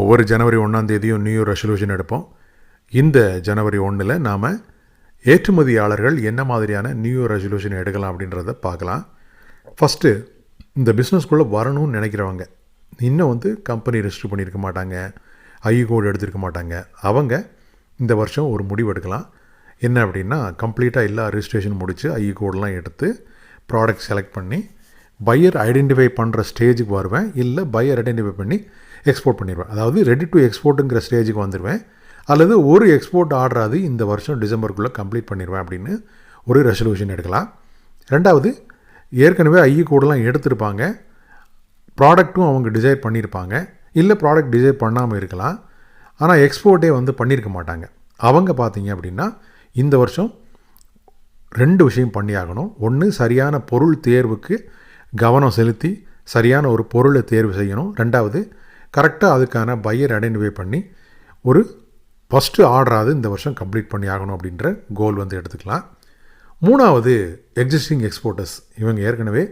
ஒவ்வொரு ஜனவரி ஒன்றாம் தேதியும் நியூ இயர் ரெசல்யூஷன் எடுப்போம். இந்த ஜனவரி ஒன்றில் நாம் ஏற்றுமதியாளர்கள் என்ன மாதிரியான நியூ இயர் ரெசல்யூஷன் எடுக்கலாம் அப்படின்றத பார்க்கலாம். ஃபஸ்ட்டு இந்த பிஸ்னஸ்குள்ளே வரணும்னு நினைக்கிறவங்க இன்னும் வந்து கம்பெனி ரெஜிஸ்டர் பண்ணியிருக்க மாட்டாங்க ஐ கோடு எடுத்திருக்க மாட்டாங்க. அவங்க இந்த வருஷம் ஒரு முடிவு எடுக்கலாம். என்ன அப்படின்னா கம்ப்ளீட்டாக எல்லா ரிஜிஸ்ட்ரேஷன் முடித்து ஐ கோடெலாம் எடுத்து ப்ராடக்ட் செலக்ட் பண்ணி பையர் ஐடென்டிஃபை பண்ணுற ஸ்டேஜுக்கு வருவேன். இல்லை பையர் ஐடென்டிஃபை பண்ணி எக்ஸ்போர்ட் பண்ணிடுவேன். அதாவது ரெடி டு எக்ஸ்போர்ட்டுங்கிற ஸ்டேஜுக்கு வந்துடுவேன். அல்லது ஒரு எக்ஸ்போர்ட் ஆர்டராது இந்த வருஷம் டிசம்பருக்குள்ளே கம்ப்ளீட் பண்ணிடுவேன் அப்படின்னு ஒரு ரெசல்யூஷன் எடுக்கலாம். ரெண்டாவது ஏற்கனவே ஐஇ கோடெலாம் e எடுத்திருப்பாங்க. ப்ராடக்ட்டும் அவங்க டிசைர் பண்ணியிருப்பாங்க இல்லை ப்ராடக்ட் டிசைர் பண்ணாமல் இருக்கலாம். ஆனால் எக்ஸ்போர்ட்டே வந்து பண்ணியிருக்க மாட்டாங்க. அவங்க பார்த்தீங்க அப்படின்னா இந்த வருஷம் ரெண்டு விஷயம் பண்ணியாகணும் ஒன்று சரியான பொருள் தேர்வுக்கு கவனம் செலுத்தி சரியான ஒரு பொருளை தேர்வு செய்யணும். ரெண்டாவது கரெக்டாக அதுக்கான பையர் ஐடென்டிஃபை பண்ணி ஒரு ஃபஸ்ட்டு ஆர்டராவது இந்த வருஷம் கம்ப்ளீட் பண்ணி ஆகணும் அப்படின்ற கோல் வந்து எடுத்துக்கலாம். மூணாவது எக்ஸிஸ்டிங் எக்ஸ்போர்ட்டர்ஸ் இவங்க ஏற்கனவே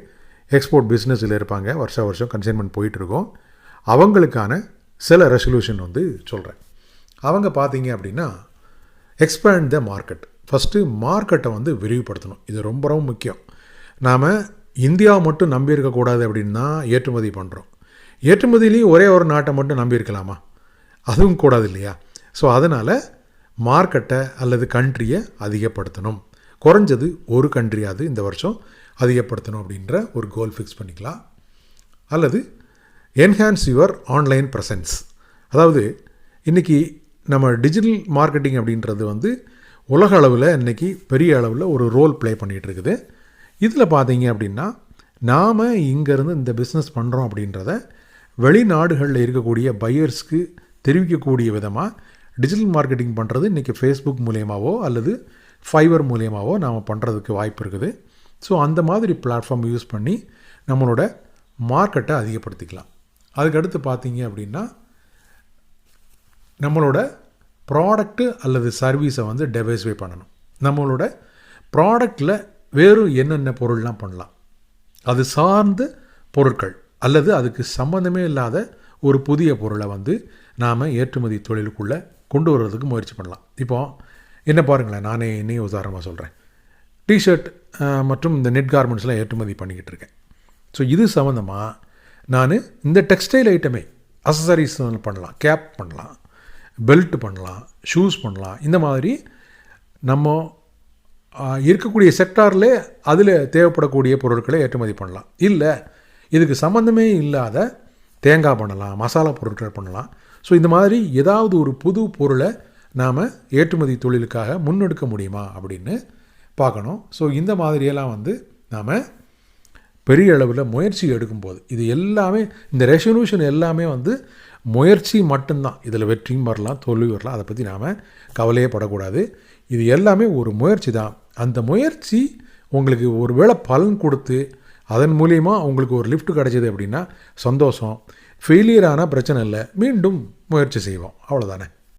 எக்ஸ்போர்ட் பிஸ்னஸில் இருப்பாங்க. வருஷ வருஷம் கன்சைன்மெண்ட் போயிட்டுருக்கோம் அவங்களுக்கான சில ரெசல்யூஷன் வந்து சொல்கிறேன் அவங்க பார்த்தீங்க அப்படின்னா எக்ஸ்பேண்ட் த மார்க்கெட் ஃபஸ்ட்டு மார்க்கெட்டை வந்து விரிவுபடுத்தணும். இது ரொம்ப ரொம்ப முக்கியம். நாம் இந்தியா மட்டும் நம்பி இருக்கக்கூடாது ஏற்றுமதி பண்ணுறோம் ஏற்றுமதியிலையும் ஒரே ஒரு நாட்டை மட்டும் நம்பியிருக்கலாமா? அதுவும் கூடாது இல்லையா ஸோ அதனால் மார்க்கெட்டை அல்லது கண்ட்ரியை அதிகப்படுத்தணும். குறைஞ்சது ஒரு கண்ட்ரியாவது இந்த வருஷம் அதிகப்படுத்தணும் அப்படின்ற ஒரு கோல் ஃபிக்ஸ் பண்ணிக்கலாம். அல்லது என்ஹான்ஸ் யுவர் ஆன்லைன் ப்ரெசன்ஸ் அதாவது இன்றைக்கி நம்ம டிஜிட்டல் மார்க்கெட்டிங் அப்படின்றது வந்து உலக அளவில் இன்றைக்கி பெரிய அளவில் ஒரு ரோல் ப்ளே பண்ணிகிட்டு இருக்குது இதில் பார்த்தீங்க அப்படின்னா நாம் இங்கேருந்து இந்த பிஸ்னஸ் பண்ணுறோம் அப்படின்றத வெளிநாடுகளில் இருக்கக்கூடிய பையர்ஸ்க்கு தெரிவிக்கக்கூடிய விதமாக டிஜிட்டல் மார்க்கெட்டிங் பண்ணுறது இன்றைக்கி ஃபேஸ்புக் மூலியமாகவோ அல்லது ஃபைவர் மூலியமாகவோ நாம் பண்ணுறதுக்கு வாய்ப்பு இருக்குது. ஸோ அந்த மாதிரி பிளாட்ஃபார்ம் யூஸ் பண்ணி நம்மளோட மார்க்கெட்டை அதிகப்படுத்திக்கலாம். அதுக்கடுத்து பார்த்தீங்க அப்படின்னா நம்மளோட ப்ராடக்ட்டு அல்லது சர்வீஸை வந்து டெவைஸ்வே பண்ணணும். நம்மளோட ப்ராடக்டில் வேறு என்னென்ன பொருள்லாம் பண்ணலாம். அது சார்ந்த பொருட்கள். அல்லது அதுக்கு சம்மந்தமே இல்லாத ஒரு புதிய பொருளை வந்து நாம் ஏற்றுமதி தொழிலுக்குள்ளே கொண்டு வர்றதுக்கு முயற்சி பண்ணலாம். இப்போது என்ன பாருங்களேன் நானே என்னையும் உதாரணமாக சொல்கிறேன் டிஷர்ட் மற்றும் இந்த நெட் கார்மெண்ட்ஸ்லாம் ஏற்றுமதி பண்ணிக்கிட்டு இருக்கேன். ஸோ இது சம்மந்தமாக நான் இந்த டெக்ஸ்டைல் ஐட்டமே அசசரிஸ் பண்ணலாம் கேப் பண்ணலாம் பெல்ட் பண்ணலாம் ஷூஸ் பண்ணலாம் இந்த மாதிரி நம்ம இருக்கக்கூடிய செக்டாரில் அதில் தேவைப்படக்கூடிய பொருட்களை ஏற்றுமதி பண்ணலாம். இல்லை இதுக்கு சம்மந்தமே இல்லாத தேங்காய் பண்ணலாம் மசாலா பொருட்கள் பண்ணலாம். ஸோ இந்த மாதிரி ஏதாவது ஒரு புது பொருளை நாம் ஏற்றுமதி தொழிலுக்காக முன்னெடுக்க முடியுமா அப்படின்னு பார்க்கணும். ஸோ இந்த மாதிரியெல்லாம் வந்து நாம் பெரிய அளவில் முயற்சி எடுக்கும்போது இது எல்லாமே இந்த ரெசல்யூஷன் எல்லாமே வந்து முயற்சி மட்டும்தான். இதில் வெற்றியும் வரலாம் தோல்வி வரலாம் அதை பற்றி நாம் கவலையே படக்கூடாது. இது எல்லாமே ஒரு முயற்சி தான். அந்த முயற்சி உங்களுக்கு ஒரு வேளை பலன் கொடுத்து அதன் மூலிமா உங்களுக்கு ஒரு லிஃப்ட் கிடச்சிது அப்படின்னா சந்தோஷம். ஃபெயிலியரான பிரச்சனை இல்லை. மீண்டும் முயற்சி செய்வோம். அவ்வளோதானே